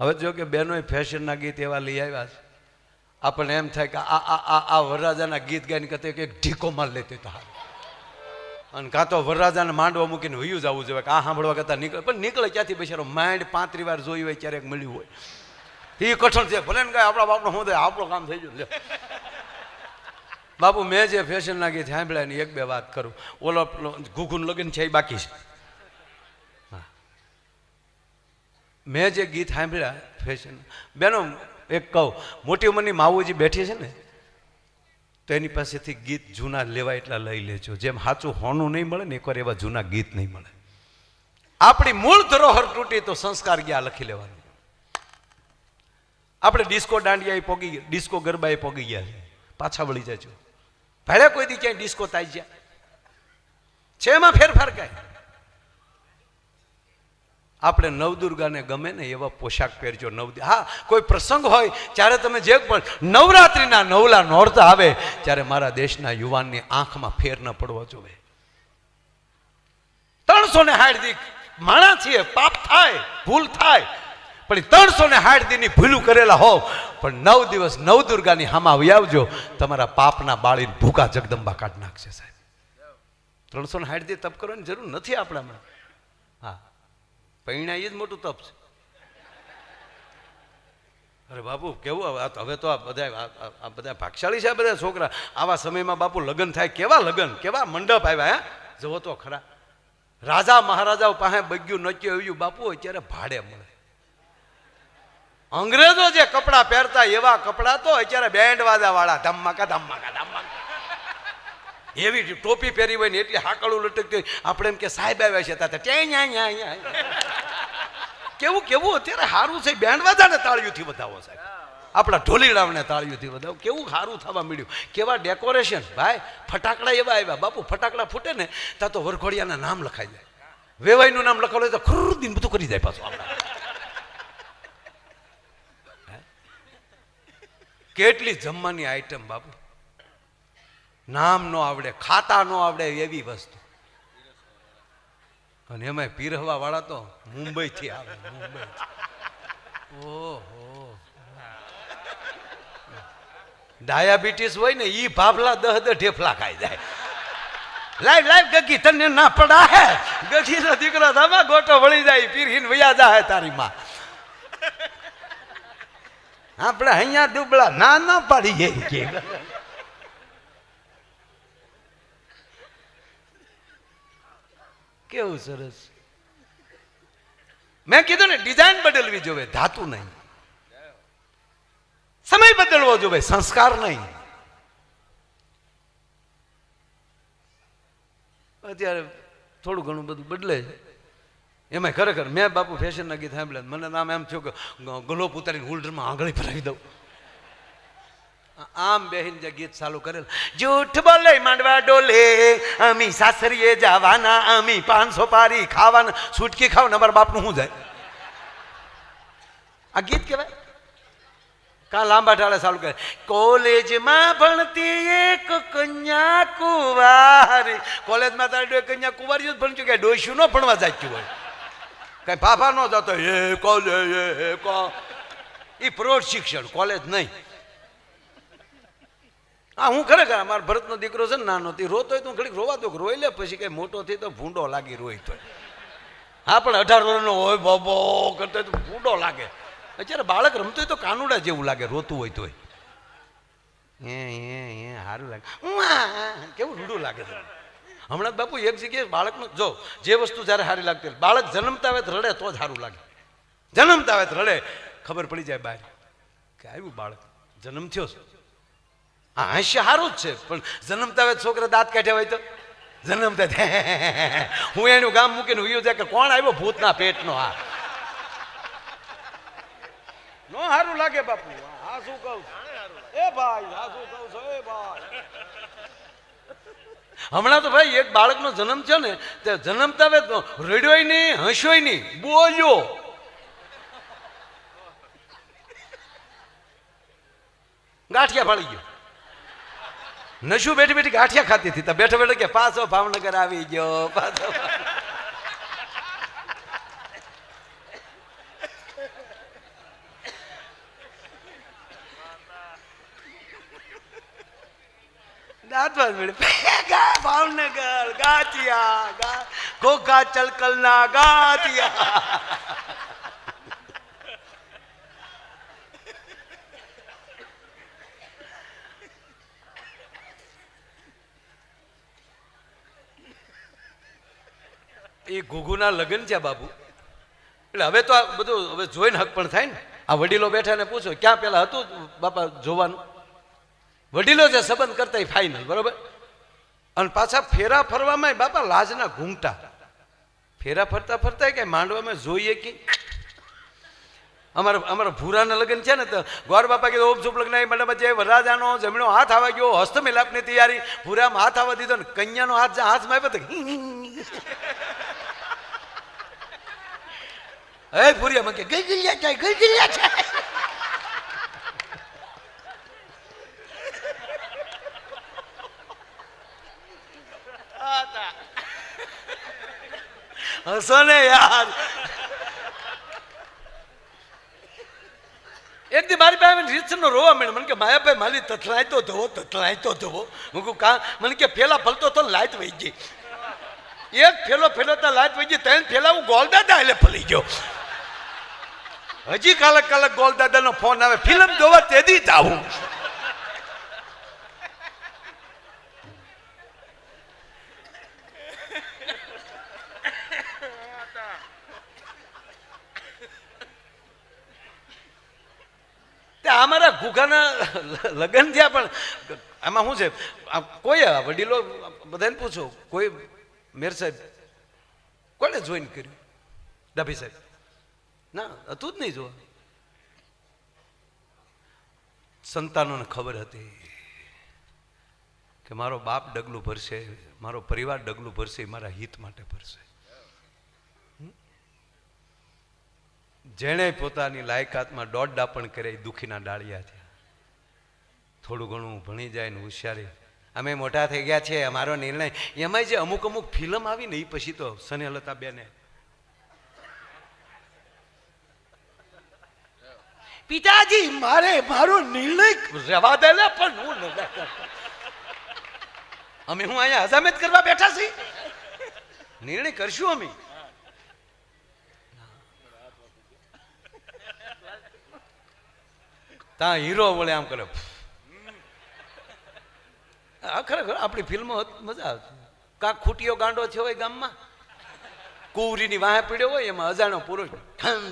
હવે જો કે બહેનોએ ફેશનના ગીત એવા લઈ આવ્યા છે. આપણને એમ થાય કે આ આ આ આ વરરાજાના ગીત ગાઈને કહેते કે એક ઢીકો માર લેતી તો અને કાં તો વરરાજાને માંડવા મૂકીને વયું જવું જોઈએ, કે આ સાંભળવા કરતાં નીકળે. પણ નીકળે ક્યાંથી બેસારો માઇન્ડ પાંત્રી વાર જોઈ હોય ક્યારેક મળ્યું હોય. એ કઠણ છે. ભલે ને કાંઈ આપણા બાપનો શું થાય? આપણું કામ થઈ ગયું. બાપુ, મેં જે ફેશનના ગીત સાંભળ્યા એની એક બે વાત કરું. ઓલો ઘૂઘુન લગન છે એ બાકી છે. મેં જે ગીત સાંભળ્યા, ફેશન, બેનો એક કહું, મોટી ઉંમરની માવુજી બેઠી છે ને, તો એની પાસેથી ગીત જૂના લેવા એટલા લઈ લેજો. જેમ સાચું હોનું નહીં મળે ને, એકવાર એવા જૂના ગીત નહીં મળે. આપણી મૂળ ધરોહર તૂટી તો સંસ્કાર ગયા લખી લેવાનું. આપણે ડિસ્કો દાંડિયા પોગી ગયા, ડિસ્કો ગરબાએ પોગી ગયા પાછા વળી જજો. ભલે કોઈ દી ક્યાંય ડિસ્કો તાઈ ગયા. છે એમાં ફેરફાર કાંઈ? આપણે નવદુર્ગાને ગમે ને એવા પોશાક પહેરજો નવ હા, કોઈ પ્રસંગ હોય, ત્યારે તમે જે પણ નવરાત્રિના નવલા નોરતા આવે, ત્યારે મારા દેશના યુવાનની આંખમાં ફેર ન પડવો જોવે ત્રણસો ને હાઠ દી માણા છીએ, પાપ થાય, ભૂલ થાય, પણ ત્રણસો ને હાઠ દીની ભૂલું કરેલા હોવ, પણ નવ દિવસ નવદુર્ગાની હામાં આવી આવજો, તમારા પાપના બાળીને ભૂકા જગદંબા કાઢ નાખશે સાહેબ. ત્રણસો ને હાઠ તપ કરવાની જરૂર નથી આપણામાં. હા. પૈણા એ જ મોટું તપ છે. અરે બાપુ, કેવું હવે તો- આ બધા આ- બધા ભાગશાળી છે આ બધા છોકરા. આવા સમયમાં બાપુ લગ્ન થાય. કેવા લગ્ન? કેવા મંડપ આવ્યા, હે? જવો તો ખરા. રાજા મહારાજાઓ પાસે બગ્યું, નચ્યું, આવ્યું. બાપુ અત્યારે ભાડે મળે. અંગ્રેજો જે કપડાં પહેરતા એવા કપડાં તો અત્યારે બેન્ડ વાજા વાળા ધમાકા ધમાકા ધમાકા એવી ટોપી પહેરી હોય ને એટલી હાકડું લટકતી હોય. આપણે એમ કે સાહેબ આવ્યા છે ત્યાં ત્યાં ન્યા કેવું કેવું? અત્યારે સારું છે. બેન્ડ વાજાને તાળીઓથી વધાવો સાહેબ. આપણા ઢોલીડાવને તાળીઓથી વધાવો. કેવું સારું થવા મળ્યું કેવા ડેકોરેશન. ભાઈ, ફટાકડા એવા આવ્યા. બાપુ, ફટાકડા ફૂટે ને, ત્યાં તો વરઘોડિયાના નામ લખાઈ જાય. વેવાઈનું નામ લખાવે તો ખરું દિન બધું કરી જાય પાછું આપણા. કેટલી જમવાની આઈટમ બાપુ. નામ નો આવડે, ખાતા નો આવડે એવી વસ્તુ. અને એમાં પીરહવા વાળા તો મુંબઈ થી આવે મુંબઈ ઓહો. ડાયાબિટીસ હોય ને એ ભાભલા દહ દહ ઢેફલા ખાઈ જાય. લાઈવ લાઈવ ગગી, તને ના પડા હે ગગી નો દીકરો ધમા ગોટો વળી જાય પીરહીન વયા જાય તારી માં. આપણે અહીંયા દુબળા ના ના પાડી જાય કે. કેવું સરસ. મેં કીધું ને ડિઝાઇન બદલવી જોવે, ધાતુ નહીં. સમય બદલવો જોવે, સંસ્કાર નહીં. અત્યારે થોડું ઘણું બધું બદલે છે. એમાં ખરેખર, મેં બાપુ ફેશનના ગીત સાંભળ્યા મને નામ એમ થયું કે ગલો ઉતારીને હોલ્ડરમાં આંગળી ફરાવી દઉં. આમ બેહીન જે ગીત ચાલુ કરેલ. જૂઠ બોલે માંડવા ડોલે, અમી સાસરીએ જવાના, અમી પાંચસો પારી ખાવાના. છૂટકી ખાવ ને મારા બાપનું શું જાય? આ ગીત કહેવાય? કા લાંબા ઢાળે ચાલુ કરે કોલેજમાં ભણતી એક કન્યા કુંવારી. કોલેજમાં તારે ડોય કન્યા કુવાર જ ભણતી કે ડોસ્યું ન ભણવા જાય હોય? કઈ ફાફા ન જતો એ કોલેજ, એ કો. એ પ્રૌઢ શિક્ષણ, કોલેજ નહીં. હા હું ખરેખર મારા ભરતનો દીકરો છે ને, નાનો તે રોતો હોય તો હું ઘડીક રોવા દો રોઈ લે પછી કઈ મોટો થઈ તો ભૂંડો લાગી રોઈ તો હા, પણ અઢાર વર્ષનો હોય, બાબો, કરતો તો ભૂંડો લાગે. અત્યારે બાળક રમતો હોય તો કાનુડા જેવું લાગે, રોતું હોય તોય. એ એ એ સારું લાગે. કેવું રૂડું લાગે છે. હમણાં બાપુ એક જગ્યાએ બાળકનું, જો, જે વસ્તુ જ્યારે સારી લાગતી બાળક જન્મતા આવે રડે તો જ સારું લાગે. જન્મતા આવે રડે. ખબર પડી જાય બહાર. કે આવ્યું બાળક, જન્મ થયો છે. હા હાસ્ય સારું જ છે, પણ જન્મતા છોકરા દાંત કાઢ્યા હોય તો? જન્મતા હું એનું ગામ મૂકીને ઉયું જાય કે કોણ આવ્યો ભૂતના પેટનો આ? નો સારું લાગે બાપુ. હા શું કહું? એ ભાઈ, હા, શું કહું છો? એ ભાઈ. હમણાં તો ભાઈ એક બાળકનો જન્મ છે ને, તે જન્મતા તો રડ્યોય નહીં હસ્યોય નહીં, બોલ્યો. ગાંઠિયા ફાળી ગયો. નશું બેઠી બેઠી ગાંઠિયા ખાતી હતી. બેઠો બેઠો કે પાછો ભાવનગર આવી ગયો. પાછો દાંતવાદ ભાવનગર ગાતિયા કોકા ચલકલના ગાતિયા એ ઘુઘુના લગ્ન છે બાબુ એટલે હવે તો આ બધું હવે જોઈને હક પણ થાય ને. આ વડીલો બેઠા ને પૂછો, ક્યાં પેલા હતું બાપા જોવાનું? વડીલો જે સંબંધ કરતા એ ફાઇનલ બરોબર? અને પાછા ફેરા ફરવામાં બાપા લાજના ઘૂંઘટા. ફેરા ફરતા ફરતા કે માંડવામાં જોઈએ કે? અમારા અમારા ભૂરાના લગ્ન છે ને તો ગોર બાપા કીધું ઓમ શુભ લગ્ન મંડપ જે વરરાજાનો જમણો હાથ આવવા ગયો હસ્ત મિલાપની તૈયારી. ભૂરામાં હાથ આવવા દીધો ને કન્યાનો હાથ જ્યાં હાથમાં આવ્યો તો હે ભૂરિયા કે ગઈ ગઈ છે ગઈ ગઈ હસો ને યાર. એક દી મારી પાસે રીતસરનો રોવા મળે મને કે માયાભાઈ માલી તથલાય તો ધોવો તથલાય તો ધોવો. હું કહું, કા? મને કે, ફેલા ફલતો તો લાઈટ વહી ગઈ. એક ફેલો ફેલોતા લાઈટ વહી ગઈ, ત્રણ ફેલા હું ગોલ દાદા એટલે ફલી ગયો. હજી કાલક કાલક ગોલ દાદાનો ફોન આવે. ફિલ્મ જોવા તેદી જ આવું અમારા ઘુઘાના લગ્ન થયા પણ આમાં શું છે? કોઈ વડીલો બધાને પૂછો, કોઈ મેર સાહેબ કોને જોઈન કર્યું? ડાભી સાહેબ. ના હતું જ નહીં જોવા સંતાનોને ખબર હતી કે મારો બાપ ડગલું ભરશે, મારો પરિવાર ડગલું ભરશે મારા હિત માટે ભરશે. જેણે પોતાની લાયકાતમાં દોઢ પણ કરે દુખીના ડાળિયા થયા. થોડું ઘણું ભણી જાય ને હોશિયારી અમે મોટા થઈ ગયા છીએ, અમારો નિર્ણય. એમાંય જે અમુક અમુક ફિલ્મ આવી ને એ પછી તો સનેહલતા બેને પિતાજી, મારે મારો નિર્ણય રવા દે પણ હું. અમે હું અહીંયા હજામત કરવા બેઠા છીએ? નિર્ણય કરશું અમે. ત્યાં હીરો વળે આમ કરે. આ ખરેખર આપણી ફિલ્મો મજા આવતી. કાંક ખૂટીયો ગાંડો થયો હોય ગામમાં. કુવરીની વાહે પીડ્યો હોય, એમાં અજાણો પુરુષ ઠામ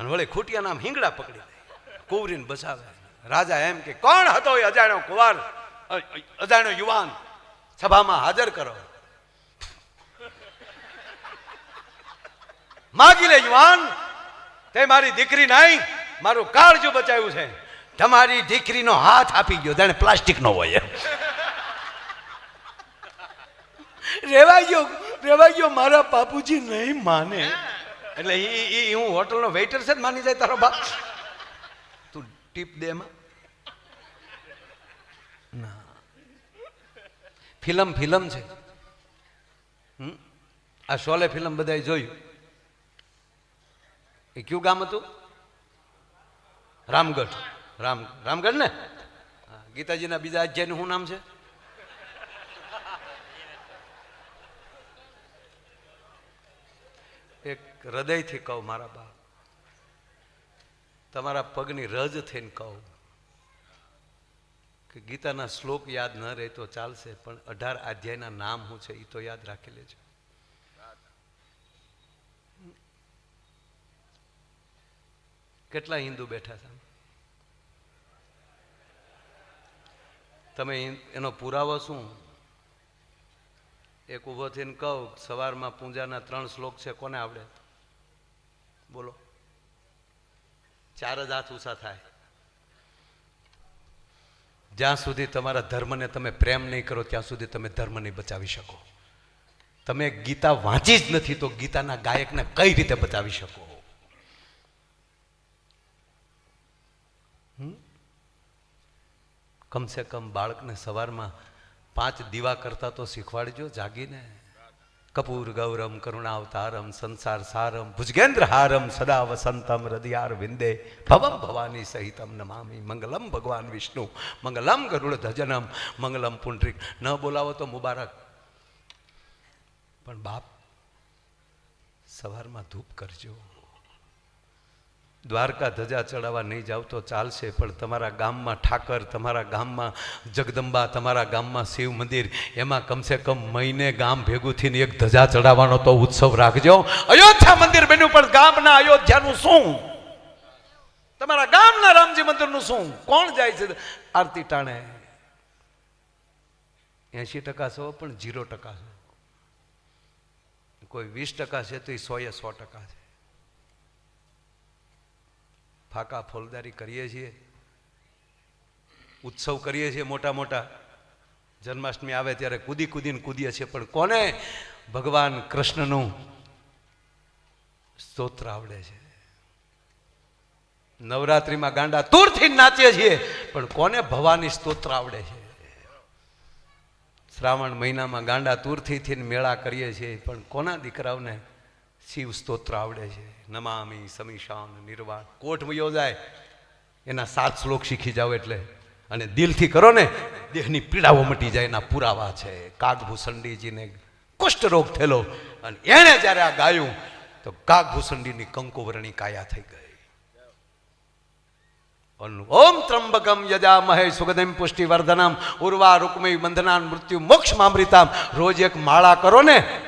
અને વળી ખૂટિયા નામ હિંગડા પકડી દે કુવરીને બચાવે. રાજા એમ કે, કોણ હતો એ અજાણ્યો કુવાર? અજાણ્યો યુવાન? સભામાં હાજર કરો. માગી લે યુવાન, તે મારી દીકરી નહીં, મારું કાળજું બચાવ્યું છે. તમારી દીકરીનો હાથ આપી ગયો જાણે પ્લાસ્ટિકનો હોય. રેવાઈ ગયો રેવાઈ ગયો, મારા બાપુજી નહીં માને. એટલે એ એ હું હોટલનો વેઇટર છે ને, માની જાય તારો બાપ. તું ટીપ દે એમાં. ના. ફિલ્મ ફિલ્મ છે? આ શોલે ફિલ્મ બધાએ જોયું. એ કયું ગામ હતું? રામગઢ. રામ રામગઢ ને? ગીતાજીના બીજા અધ્યાયનું શું નામ છે? એક હૃદયથી કહું મારા બાપ. તમારા પગની રજ થઈને કહું કે ગીતાના શ્લોક યાદ ન રહે તો ચાલશે, પણ અઢાર અધ્યાયના નામ શું છે એ તો યાદ રાખી લેજો. કેટલા હિન્દુ બેઠા છે? તમે એનો પુરાવો શું? એક ઊભો થઈને કહું, સવારમાં પૂજાના ત્રણ શ્લોક છે, કોને આવડે? બોલો. ચાર જ હાથ ઊંચા થાય. જ્યાં સુધી તમારા ધર્મને તમે પ્રેમ નહીં કરો, ત્યાં સુધી તમે ધર્મ નહીં બચાવી શકો. તમે ગીતા વાંચી જ નથી, તો ગીતાના ગાયકને કઈ રીતે બચાવી શકો? કમસે કમ બાળકને સવારમાં પાંચ દીવા કરતા તો શીખવાડજો જાગીને. કપૂર, ગૌરમ, કરુણાવતારમ, સંસાર સારમ ભુજગેન્દ્ર હારમ સદા વસંતમ હૃદયાર વિંદે, ભવમ ભવાની સહિતમ નમામી, મંગલમ ભગવાન વિષ્ણુ, મંગલમ ગરુડ ધજનમ, મંગલમ પુંડરીક. ન બોલાવો તો મુબારક. પણ બાપ, સવારમાં ધૂપ કરજો. દ્વારકા ધજા ચડાવવા નહીં જાવ તો ચાલશે, પણ તમારા ગામમાં ઠાકર, તમારા ગામમાં જગદંબા, તમારા ગામમાં શિવ મંદિર, એમાં કમસે કમ મહિને ગામ ભેગું થઈને એક ધજા ચડાવવાનો તો ઉત્સવ રાખજો. અયોધ્યા મંદિર બન્યું, પણ ગામના અયોધ્યાનું શું? તમારા ગામના રામજી મંદિરનું શું? કોણ જાય છે? આરતી ટાણે. એંશી ટકા છો પણ જીરો ટકા છો કોઈ વીસ ટકા છે તો એ સોએ સો ટકા છે. ફાકા ફોલદારી કરીએ છીએ. ઉત્સવ કરીએ છીએ મોટા મોટા. જન્માષ્ટમી આવે ત્યારે કૂદી કૂદીને કૂદીએ છીએ. પણ કોને? ભગવાન કૃષ્ણનું સ્તોત્ર આવડે છે. નવરાત્રિમાં ગાંડા તૂરથી નાચીએ છીએ. પણ કોને ભવાની સ્તોત્ર આવડે છે? શ્રાવણ મહિનામાં ગાંડા તૂરથી મેળા કરીએ છીએ. પણ કોના દીકરાઓને શિવ સ્તોત્ર આવડે છે. નમામી સમીશાન નિર્વાણ. કોટ યોજાય એના સાત શ્લોક શીખી જાઓ એટલે. અને દિલથી કરો ને, દેહની પીડાઓ મટી જાય, એના પુરાવા છે. કાગભૂષણજીને કુષ્ઠરોગ થયેલો. અને એણે જ્યારે આ ગાયું, તો કાગભૂષણજીની કંકુવરણી કાયા થઈ ગઈ. ઓમ ત્રંબકમ યજામહે પુષ્ટિ પુષ્ટિવર્ધનમ. ઉર્વા રૂકમય બંધનાન મૃત્યુ મોક્ષ મામૃતામ રોજ એક માળા કરો ને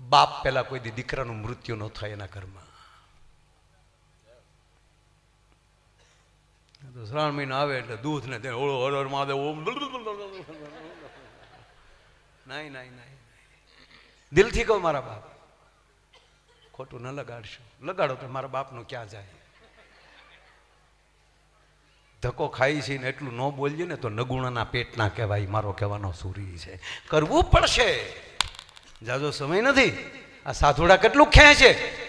બાપ પેલા કોઈ દી દીકરાનું મૃત્યુ ન થાય એના ઘરમાં. શ્રાવણ મહિનો આવે એટલે દૂધ ને ઓળો હર હર મહાદેવ, ઓમ દિલથી કહો મારા બાપ, ખોટું ન લગાડશો. લગાડો તો મારા બાપનું ક્યાં જાય? ધક્કો ખાઈ છે ને એટલું ન બોલીએ ને તો નગુણાના પેટના કહેવાય, મારો કહેવાનો સુરી છે. કરવું પડશે. જાજો સમય નથી. આ સાધુડા કેટલું ખેંચે.